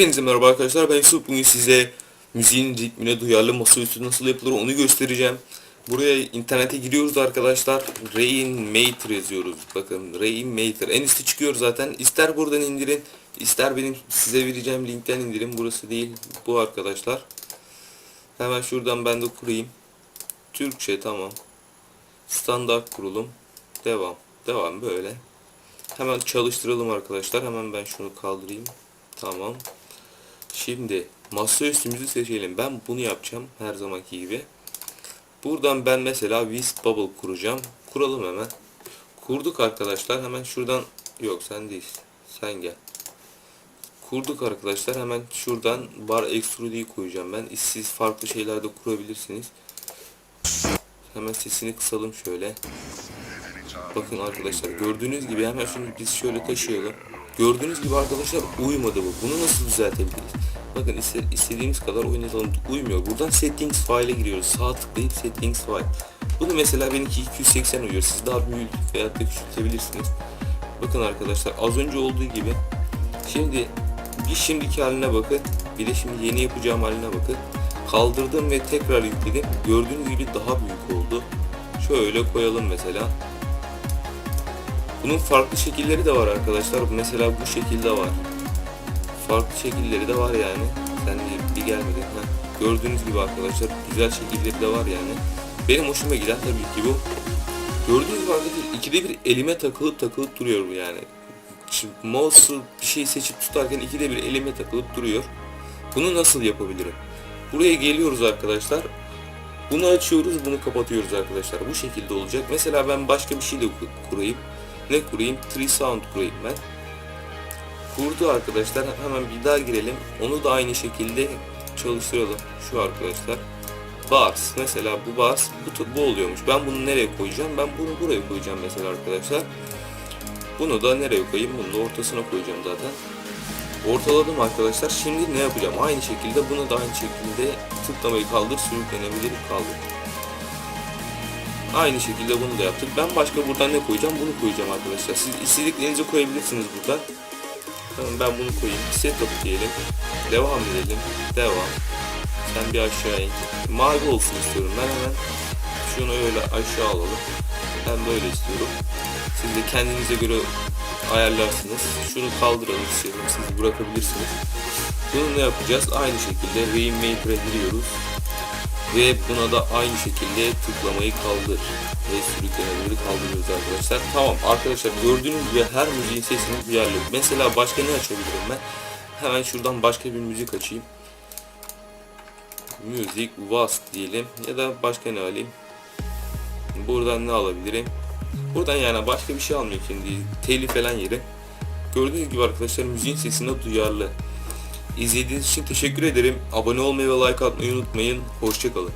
Hepinize merhaba arkadaşlar ben Yusuf bugün size müziğin ritmine duyarlı masaüstü nasıl yapılır onu göstereceğim. Buraya internete giriyoruz arkadaşlar. Rainmaker yazıyoruz. Bakın Rainmaker. En üstte çıkıyor zaten. İster buradan indirin, ister benim size vereceğim linkten indirin. Burası değil. Bu arkadaşlar. Hemen şuradan ben de kurayım. Türkçe tamam. Standart kurulum. Devam. Devam böyle. Hemen çalıştıralım arkadaşlar. Hemen ben şunu kaldırayım. Tamam. Şimdi masa üstümüzü seçelim. Ben bunu yapacağım her zamanki gibi. Buradan ben mesela Wisp Bubble kuracağım. Kuralım hemen. Kurduk arkadaşlar. Hemen şuradan yok sen değil. Sen gel. Kurduk arkadaşlar. Hemen şuradan bar extrude'yi koyacağım ben. Siz farklı şeyler de kurabilirsiniz. Hemen sesini kısalım şöyle. Bakın arkadaşlar gördüğünüz gibi hemen şunu biz şöyle taşıyalım. Gördüğünüz gibi arkadaşlar uymadı bu. Bunu nasıl düzeltebiliriz? Bakın iste- istediğimiz kadar oynatalım. Uymuyor. Buradan settings file'e giriyoruz. Sağ tıklayıp settings file. Bunu mesela benimki 280 uyuyor. Siz daha büyük veya da küçültebilirsiniz. Bakın arkadaşlar az önce olduğu gibi. Şimdi bir şimdiki haline bakın. Bir de şimdi yeni yapacağım haline bakın. Kaldırdım ve tekrar yükledim. Gördüğünüz gibi daha büyük oldu. Şöyle koyalım mesela. Bunun farklı şekilleri de var arkadaşlar. Mesela bu şekilde var. Farklı şekilleri de var yani. Sen de bir gelmedin. Ha. Gördüğünüz gibi arkadaşlar güzel şekilleri de var yani. Benim hoşuma giden tabii ki bu. Gördüğünüz gibi arkadaşlar ikide bir elime takılıp takılıp duruyor yani. Şimdi mouse'u bir şey seçip tutarken ikide bir elime takılıp duruyor. Bunu nasıl yapabilirim? Buraya geliyoruz arkadaşlar. Bunu açıyoruz, bunu kapatıyoruz arkadaşlar. Bu şekilde olacak. Mesela ben başka bir şey de ku- kurayım. Ne kurayım? Tree Sound kurayım ben. Kurdu arkadaşlar. Hemen bir daha girelim. Onu da aynı şekilde çalıştıralım. Şu arkadaşlar. Bars. Mesela bu bars bu, bu oluyormuş. Ben bunu nereye koyacağım? Ben bunu buraya koyacağım mesela arkadaşlar. Bunu da nereye koyayım? Bunu da ortasına koyacağım zaten. Ortaladım arkadaşlar. Şimdi ne yapacağım? Aynı şekilde bunu da aynı şekilde tıklamayı kaldır, sürüklenebilir kaldır. Aynı şekilde bunu da yaptık. Ben başka buradan ne koyacağım? Bunu koyacağım arkadaşlar. Siz istediklerinizi koyabilirsiniz buradan. Tamam ben bunu koyayım. Setup diyelim. Devam edelim. Devam. Sen bir aşağı in. Mavi olsun istiyorum. Ben hemen şunu öyle aşağı alalım. Ben böyle istiyorum. Siz de kendinize göre ayarlarsınız. Şunu kaldıralım istiyorum. Siz bırakabilirsiniz. Bunu ne yapacağız? Aynı şekilde Rainmaker'a giriyoruz. Ve buna da aynı şekilde tıklamayı kaldır ve sürüklenebilir kaldırıyoruz arkadaşlar. Tamam arkadaşlar gördüğünüz gibi her müziğin sesini duyarlı. Mesela başka ne açabilirim ben? Hemen şuradan başka bir müzik açayım. Music was diyelim ya da başka ne alayım? Buradan ne alabilirim? Buradan yani başka bir şey almıyor şimdi telif falan yeri. Gördüğünüz gibi arkadaşlar müziğin sesine duyarlı. İzlediğiniz için teşekkür ederim. Abone olmayı ve like atmayı unutmayın. Hoşçakalın.